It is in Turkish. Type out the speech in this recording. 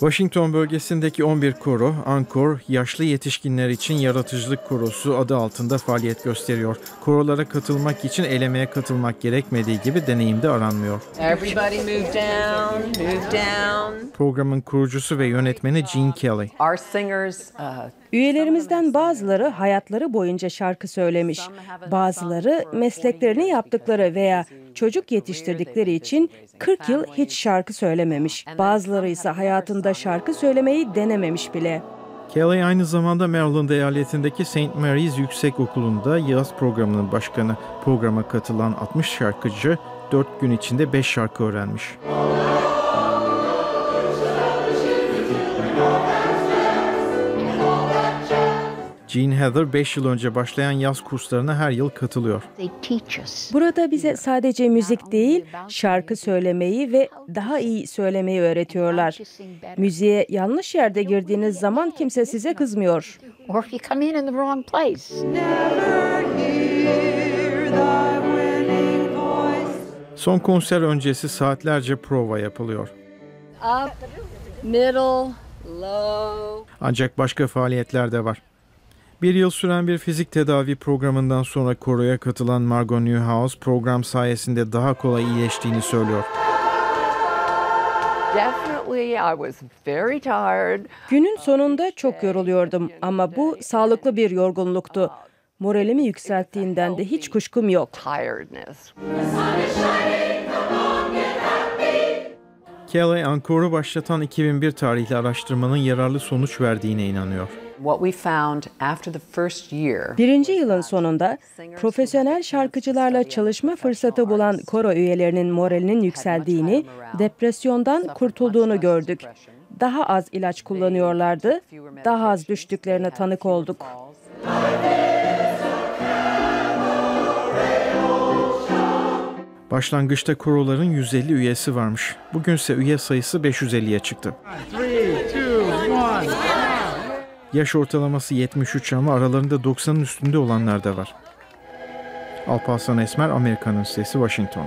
Washington bölgesindeki 11 koro, Ankor, yaşlı yetişkinler için yaratıcılık korosu adı altında faaliyet gösteriyor. Korolara katılmak için elemeye katılmak gerekmediği gibi deneyimde aranmıyor. Everybody move down, move down. Programın kurucusu ve yönetmeni Gene Kelly. Our singers, uh, Üyelerimizden bazıları hayatları boyunca şarkı söylemiş. Bazıları mesleklerini yaptıkları veya çocuk yetiştirdikleri için 40 yıl hiç şarkı söylememiş. Bazıları ise hayatında şarkı söylemeyi denememiş bile. Kelly aynı zamanda Maryland eyaletindeki St. Mary's Yüksek Okulu'nda yaz programının başkanı. Programa katılan 60 şarkıcı 4 gün içinde 5 şarkı öğrenmiş. Jean Heather 5 yıl önce başlayan yaz kurslarına her yıl katılıyor. Burada bize sadece müzik değil, şarkı söylemeyi ve daha iyi söylemeyi öğretiyorlar. Müziğe yanlış yerde girdiğiniz zaman kimse size kızmıyor. Son konser öncesi saatlerce prova yapılıyor. up, middle, low. Ancak başka faaliyetler de var. Bir yıl süren bir fizik tedavi programından sonra koroya katılan Margot Newhouse program sayesinde daha kolay iyileştiğini söylüyor. Definitely, I was very tired. Günün sonunda çok yoruluyordum ama bu sağlıklı bir yorgunluktu. Moralimi yükselttiğinden de hiç kuşkum yok. Kelly, Ankor'u başlatan 2001 tarihli araştırmanın yararlı sonuç verdiğine inanıyor. What we found after the first year Birinci yılın sonunda profesyonel şarkıcılarla çalışma fırsatı bulan koro üyelerinin moralinin yükseldiğini, depresyondan kurtulduğunu gördük. Daha az ilaç kullanıyorlardı, daha az düştüklerine tanık olduk. Başlangıçta koroların 150 üyesi varmış. Bugünse üye sayısı 550'ye çıktı. Yaş ortalaması 73 ama aralarında 90'ın üstünde olanlar da var. Alparslan Esmer, Amerika'nın Sesi, Washington.